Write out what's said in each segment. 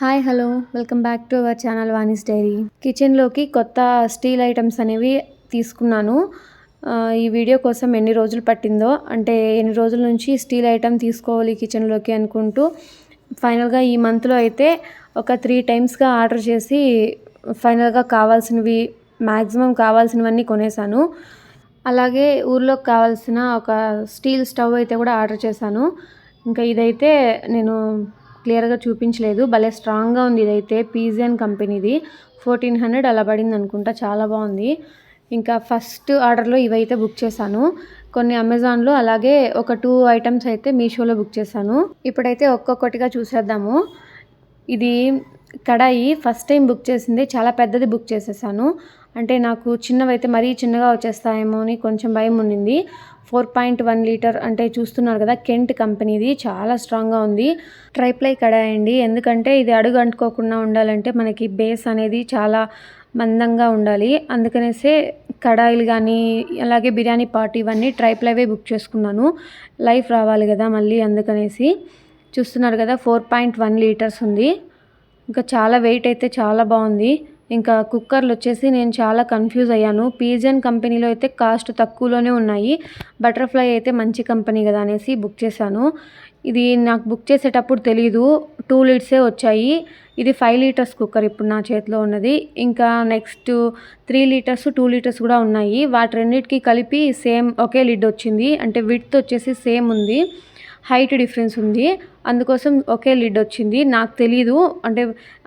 Hi hello. Welcome back to our channel Vani's diary. కిచెన్లోకి కొత్త steel items అనేవి తీసుకున్నాను. ఈ వీడియో కోసం ఎన్ని రోజులు పట్టిందో అంటే ఎన్ని రోజుల నుంచి స్టీల్ ఐటమ్ తీసుకోవాలి కిచెన్లోకి అనుకుంటూ ఫైనల్గా ఈ మంత్లో అయితే ఒక త్రీ టైమ్స్గా ఆర్డర్ చేసి ఫైనల్గా కావాల్సినవి మ్యాక్సిమం కావాల్సినవన్నీ కొనేసాను అలాగే ఊర్లోకి కావాల్సిన ఒక స్టీల్ స్టవ్ అయితే కూడా ఆర్డర్ చేశాను. ఇంకా ఇదైతే నేను క్లియర్గా చూపించలేదు. భలే స్ట్రాంగ్గా ఉంది ఇదైతే. పీజియన్ కంపెనీది. ఫోర్టీన్ హండ్రెడ్ అలా పడింది అనుకుంటా. చాలా బాగుంది. ఇంకా ఫస్ట్ ఆర్డర్లో ఇవైతే బుక్ చేశాను. కొన్ని అమెజాన్లో అలాగే ఒక టూ ఐటమ్స్ అయితే మీషోలో బుక్ చేశాను. ఇప్పుడైతే ఒక్కొక్కటిగా చూసేద్దాము. ఇది కడాయి. ఫస్ట్ టైం బుక్ చేసింది. చాలా పెద్దది బుక్ చేసేసాను. అంటే నాకు చిన్నవైతే మరీ చిన్నగా వచ్చేస్తాయేమో అని కొంచెం భయం ఉండింది. ఫోర్ పాయింట్ వన్ లీటర్ అంటే చూస్తున్నారు కదా కెంట్ కంపెనీది చాలా స్ట్రాంగ్గా ఉంది. ట్రైప్లై కడాయి అండి ఎందుకంటే ఇది అడుగు అంటుకోకుండా ఉండాలంటే మనకి బేస్ అనేది చాలా మందంగా ఉండాలి. అందుకనేసే కడాయిలు కానీ అలాగే బిర్యానీ పాట్ ఇవన్నీ ట్రైప్లైవే బుక్ చేసుకున్నాను. లైఫ్ రావాలి కదా మళ్ళీ అందుకనేసి. చూస్తున్నారు కదా ఫోర్ పాయింట్ వన్ లీటర్స్ ఉంది. ఇంకా చాలా వెయిట్ అయితే చాలా బాగుంది. ఇంకా కుక్కర్లు వచ్చేసి నేను చాలా కన్ఫ్యూజ్ అయ్యాను. పీజన్ కంపెనీలో అయితే కాస్ట్ తక్కువలోనే ఉన్నాయి. బటర్ఫ్లై అయితే మంచి కంపెనీ కదా అనేసి బుక్ చేశాను. ఇది నాకు బుక్ చేసేటప్పుడు తెలీదు. టూ లీటర్సే వచ్చాయి. ఇది ఫైవ్ లీటర్స్ కుక్కర్ ఇప్పుడు నా చేతిలో ఉన్నది. ఇంకా next three litres two litres కూడా ఉన్నాయి. వాటి రెండింటికి కలిపి సేమ్ ఒకే లిడ్ వచ్చింది. అంటే విడ్త్ వచ్చేసి సేమ్ ఉంది. హైట్ డిఫరెన్స్ ఉంది. అందుకోసం ఒకే లిడ్ వచ్చింది. నాకు తెలీదు. అంటే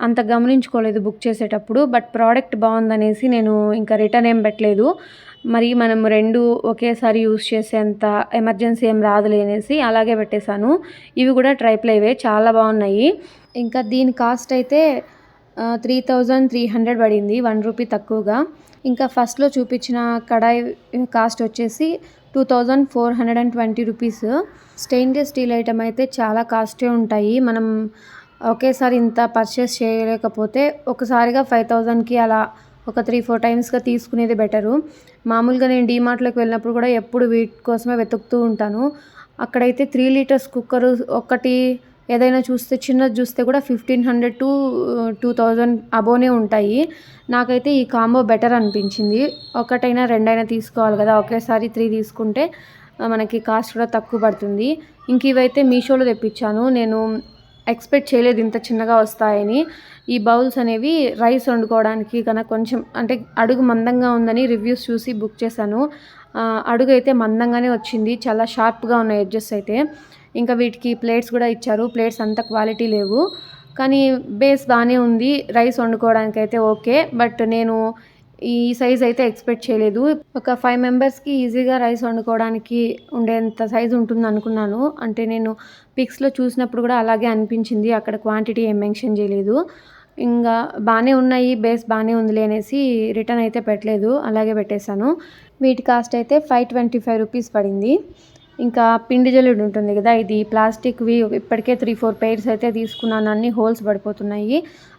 అంత గమనించుకోలేదు బుక్ చేసేటప్పుడు. బట్ ప్రోడక్ట్ బాగుందనేసి నేను ఇంకా రిటర్న్ ఏం పెట్టలేదు. మరి మనం రెండు ఒకేసారి యూస్ చేసేంత ఎమర్జెన్సీ ఏం రాదులే అనేసి అలాగే పెట్టేశాను. ఇవి కూడా ట్రైప్లైవే చాలా బాగున్నాయి. ఇంకా దీని కాస్ట్ అయితే త్రీ థౌజండ్ త్రీ హండ్రెడ్ పడింది. వన్ రూపీ తక్కువగా. ఇంకా ఫస్ట్లో చూపించిన కడాయి కాస్ట్ వచ్చేసి two thousand four hundred and twenty rupees. Stainless steel item అయితే చాలా కాస్టే ఉంటాయి. మనం ఒకేసారి ఇంత పర్చేస్ చేయలేకపోతే ఒకసారిగా ఫైవ్ థౌజండ్కి అలా ఒక త్రీ ఫోర్ టైమ్స్గా తీసుకునేది బెటరు మామూలుగా నేను డీమార్ట్లోకి వెళ్ళినప్పుడు కూడా ఎప్పుడు వీటి కోసమే వెతుకుతూ ఉంటాను. అక్కడైతే త్రీ లీటర్స్ కుక్కర్ ఒకటి ఏదైనా చూస్తే చిన్నది చూస్తే కూడా fifteen hundred to two thousand అబోనే ఉంటాయి. నాకైతే ఈ కాంబో బెటర్ అనిపించింది. ఒకటైనా రెండైనా తీసుకోవాలి కదా. ఒకేసారి త్రీ తీసుకుంటే మనకి కాస్ట్ కూడా తక్కువ పడుతుంది. ఇంక ఇవైతే మీషోలో తెప్పించాను. నేను ఎక్స్పెక్ట్ చేయలేదు ఇంత చిన్నగా వస్తాయని. ఈ బౌల్స్ అనేవి రైస్ వండుకోవడానికి కనుక కొంచెం అంటే అడుగు మందంగా ఉందని రివ్యూస్ చూసి బుక్ చేశాను. అడుగు అయితే మందంగానే వచ్చింది. చాలా షార్ప్గా ఉన్నాయి ఎడ్జెస్ అయితే. ఇంకా వీటికి ప్లేట్స్ కూడా ఇచ్చారు. ప్లేట్స్ అంత క్వాలిటీ లేవు. కానీ బేస్ బాగానే ఉంది. రైస్ వండుకోవడానికి అయితే ఓకే. బట్ నేను ఈ సైజ్ అయితే ఎక్స్పెక్ట్ చేయలేదు. ఒక ఫైవ్ మెంబర్స్కి ఈజీగా రైస్ వండుకోవడానికి ఉండేంత సైజ్ ఉంటుంది అనుకున్నాను. అంటే నేను పిక్స్లో చూసినప్పుడు కూడా అలాగే అనిపించింది. అక్కడ క్వాంటిటీ ఏం మెన్షన్ చేయలేదు. ఇంకా బాగానే ఉన్నాయి. బేస్ బాగానే ఉందిలే అనేసి రిటర్న్ అయితే పెట్టలేదు. అలాగే పెట్టేశాను. వీటి కాస్ట్ అయితే ఫైవ్ ట్వంటీ ఫైవ్ రూపీస్ పడింది. ఇంకా పిండి జల్లుడు ఉంటుంది కదా ఇది ప్లాస్టిక్వి ఇప్పటికే త్రీ ఫోర్ పెయిర్స్ అయితే తీసుకున్నాను. అన్ని హోల్స్ పడిపోతున్నాయి.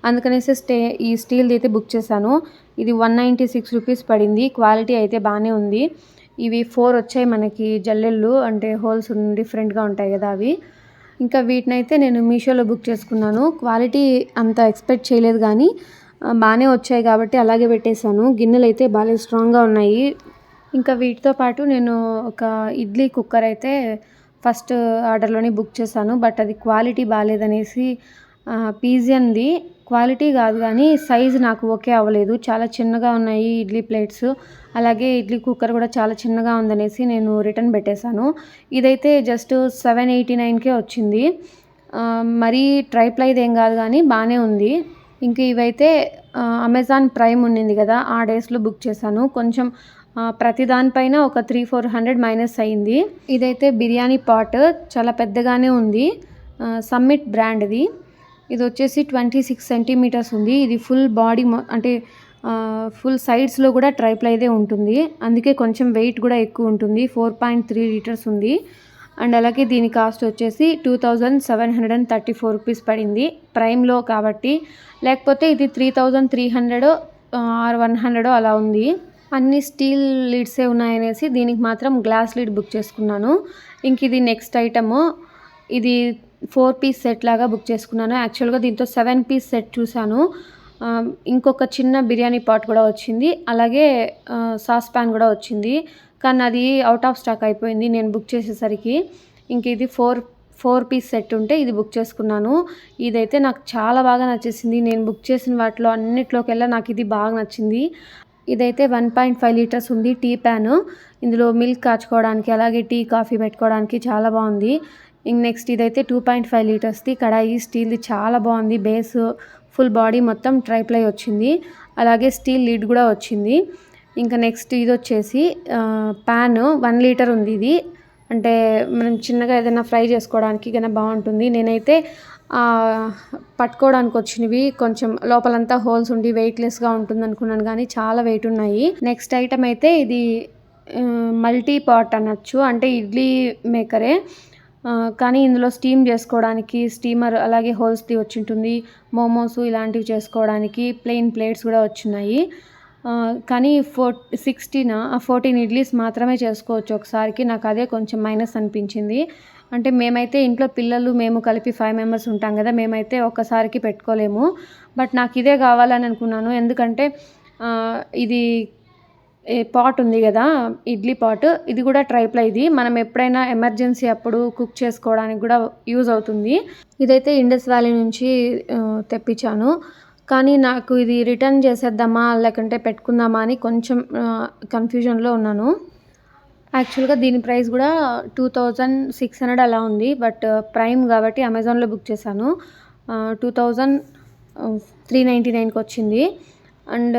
అందుకనేసి స్టే ఈ స్టీల్ది అయితే బుక్ చేశాను. ఇది వన్ నైంటీ సిక్స్ రూపీస్ పడింది. క్వాలిటీ అయితే బాగానే ఉంది. ఇవి ఫోర్ వచ్చాయి మనకి జల్లెళ్ళు. అంటే హోల్స్ డిఫరెంట్గా ఉంటాయి కదా అవి. ఇంకా వీటినైతే నేను మీషోలో బుక్ చేసుకున్నాను. క్వాలిటీ అంత ఎక్స్పెక్ట్ చేయలేదు కానీ బాగానే వచ్చాయి కాబట్టి అలాగే పెట్టేశాను. గిన్నెలు అయితే బాగా స్ట్రాంగ్గా ఉన్నాయి. ఇంకా వీటితో పాటు నేను ఒక ఇడ్లీ కుక్కర్ అయితే ఫస్ట్ ఆర్డర్లోనే బుక్ చేశాను. బట్ అది క్వాలిటీ బాగాలేదనేసి పీజియన్ది క్వాలిటీ కాదు కానీ సైజు నాకు ఓకే అవ్వలేదు. చాలా చిన్నగా ఉన్నాయి ఇడ్లీ ప్లేట్స్. అలాగే ఇడ్లీ కుక్కర్ కూడా చాలా చిన్నగా ఉందనేసి నేను రిటర్న్ పెట్టేశాను. ఇదైతే జస్ట్ సెవెన్ ఎయిటీ నైన్కే వచ్చింది. మరీ ట్రైప్లైది ఏం కాదు కానీ బాగానే ఉంది. ఇంక ఇవైతే అమెజాన్ ప్రైమ్ ఉండింది కదా ఆ డేస్లో బుక్ చేశాను. కొంచెం ప్రతి దానిపైన ఒక త్రీ ఫోర్ హండ్రెడ్ మైనస్ అయింది. ఇదైతే బిర్యానీ పాట్ చాలా పెద్దగానే ఉంది. సమ్మిట్ బ్రాండ్ది ఇది. వచ్చేసి ట్వంటీ సిక్స్ సెంటీమీటర్స్ ఉంది. ఇది ఫుల్ బాడీ అంటే ఫుల్ సైడ్స్లో కూడా ట్రైప్లైదే ఉంటుంది. అందుకే కొంచెం వెయిట్ కూడా ఎక్కువ ఉంటుంది. ఫోర్ పాయింట్ త్రీ లీటర్స్ ఉంది. అండ్ అలాగే దీని కాస్ట్ వచ్చేసి two thousand seven hundred and thirty four rupees పడింది. ప్రైమ్లో కాబట్టి. లేకపోతే ఇది three thousand three hundred or one hundred అలా ఉంది. అన్ని స్టీల్ లీడ్సే ఉన్నాయనేసి దీనికి మాత్రం గ్లాస్ లీడ్ బుక్ చేసుకున్నాను. ఇంక ఇది నెక్స్ట్ ఐటము. ఇది ఫోర్ పీస్ సెట్ లాగా బుక్ చేసుకున్నాను. యాక్చువల్గా దీంతో సెవెన్ పీస్ సెట్ చూశాను. ఇంకొక చిన్న బిర్యానీ పాట్ కూడా వచ్చింది. అలాగే సాస్ ప్యాన్ కూడా వచ్చింది. కానీ అది అవుట్ ఆఫ్ స్టాక్ అయిపోయింది నేను బుక్ చేసేసరికి. ఇంక ఇది ఫోర్ ఫోర్ పీస్ సెట్ ఉంటే ఇది బుక్ చేసుకున్నాను. ఇదైతే నాకు చాలా బాగా నచ్చేసింది. నేను బుక్ చేసిన వాటిలో అన్నిట్లోకెల్లా నాకు ఇది బాగా నచ్చింది. ఇదైతే వన్ పాయింట్ ఫైవ్ లీటర్స్ ఉంది టీ ప్యాను. ఇందులో మిల్క్ కాచుకోవడానికి అలాగే టీ కాఫీ పెట్టుకోవడానికి చాలా బాగుంది. ఇంక నెక్స్ట్ ఇదైతే టూ పాయింట్ ఫైవ్ లీటర్స్ది. కడాయి స్టీల్ది చాలా బాగుంది. బేస్ ఫుల్ బాడీ మొత్తం ట్రైప్లై వచ్చింది. అలాగే స్టీల్ లీడ్ కూడా వచ్చింది. ఇంకా నెక్స్ట్ ఇది వచ్చేసి ప్యాన్ వన్ లీటర్ ఉంది ఇది. అంటే మనం చిన్నగా ఏదైనా ఫ్రై చేసుకోవడానికి కన్నా బాగుంటుంది. నేనైతే పట్టుకోవడానికి వచ్చినవి. కొంచెం లోపలంతా హోల్స్ ఉండి వెయిట్లెస్గా ఉంటుంది అనుకున్నాను కానీ చాలా వెయిట్ ఉన్నాయి. నెక్స్ట్ ఐటమ్ అయితే ఇది మల్టీ పాట్ అనొచ్చు. అంటే ఇడ్లీ మేకరే. కానీ ఇందులో స్టీమ్ చేసుకోవడానికి స్టీమర్ అలాగే హోల్స్ది వచ్చింటుంది మోమోస్ ఇలాంటివి చేసుకోవడానికి ప్లెయిన్ ప్లేట్స్ కూడా వచ్చినాయి కానీ ఫోర్ సిక్స్టీన్? ఫోర్టీన్ ఇడ్లీస్ మాత్రమే చేసుకోవచ్చు ఒకసారికి. నాకు అదే కొంచెం మైనస్ అనిపించింది. అంటే మేమైతే ఇంట్లో పిల్లలు మేము కలిపి ఫైవ్ మెంబర్స్ ఉంటాం కదా మేమైతే ఒక్కసారికి పెట్టుకోలేము. బట్ నాకు ఇదే కావాలని అనుకున్నాను. ఎందుకంటే ఇది పాట్ ఉంది కదా ఇడ్లీ పాట్. ఇది కూడా ట్రైప్లై ఇది. మనం ఎప్పుడైనా ఎమర్జెన్సీ అప్పుడు కుక్ చేసుకోవడానికి కూడా యూజ్ అవుతుంది. ఇదైతే ఇండస్ వ్యాలీ నుంచి తెప్పించాను. కానీ నాకు ఇది రిటర్న్ చేసేద్దామా లేకుంటే పెట్టుకుందామా అని కొంచెం కన్ఫ్యూజన్లో ఉన్నాను. యాక్చువల్గా దీని ప్రైస్ కూడా టూ థౌజండ్ సిక్స్ హండ్రెడ్ అలా ఉంది. బట్ ప్రైమ్ కాబట్టి అమెజాన్లో బుక్ చేశాను. టూ థౌజండ్ త్రీ నైంటీ నైన్కి వచ్చింది. అండ్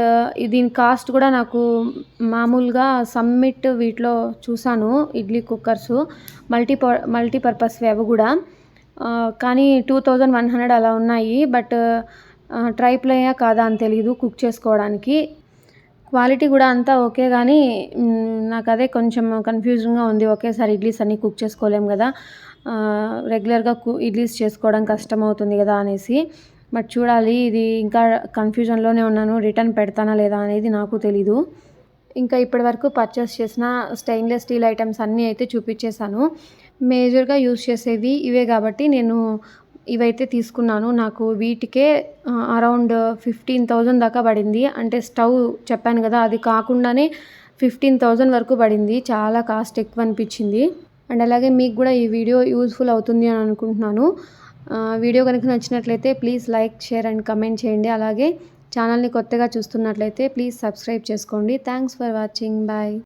దీని కాస్ట్ కూడా నాకు మామూలుగా సమ్మిట్ వీటిలో చూశాను. ఇడ్లీ కుక్కర్స్ మల్టీ మల్టీపర్పస్ అవి కూడా. కానీ టూ థౌజండ్ వన్ హండ్రెడ్ అలా ఉన్నాయి. బట్ ట్రైప్లయ్యా కాదా అని తెలియదు కుక్ చేసుకోవడానికి. క్వాలిటీ కూడా అంతా ఓకే కానీ నాకు అదే కొంచెం కన్ఫ్యూజింగ్గా ఉంది. ఒకేసారి ఇడ్లీస్ అన్నీ కుక్ చేసుకోలేం కదా. రెగ్యులర్గా కు ఇడ్లీస్ చేసుకోవడం కష్టం అవుతుంది కదా అనేసి. బట్ చూడాలి ఇది ఇంకా కన్ఫ్యూజన్లోనే ఉన్నాను. రిటర్న్ పెడతానా లేదా అనేది నాకు తెలీదు. ఇంకా ఇప్పటి వరకు పర్చేస్ చేసిన స్టెయిన్లెస్ స్టీల్ ఐటమ్స్ అన్నీ అయితే చూపించేశాను. మేజర్గా యూస్ చేసేది ఇవే కాబట్టి నేను ఇవైతే తీసుకున్నాను. నాకు వీటికే అరౌండ్ ఫిఫ్టీన్ థౌజండ్ దాకా పడింది. అంటే స్టవ్ చెప్పాను కదా అది కాకుండానే ఫిఫ్టీన్ థౌజండ్ వరకు పడింది. చాలా కాస్ట్ ఎక్కువ అనిపించింది. అండ్ అలాగే మీకు కూడా ఈ వీడియో యూస్ఫుల్ అవుతుంది అని అనుకుంటున్నాను. వీడియో కనుక నచ్చినట్లయితే please like share and comment చేయండి. అలాగే ఛానల్ని కొత్తగా చూస్తున్నట్లయితే ప్లీజ్ సబ్స్క్రైబ్ చేసుకోండి. Thanks for watching. బాయ్.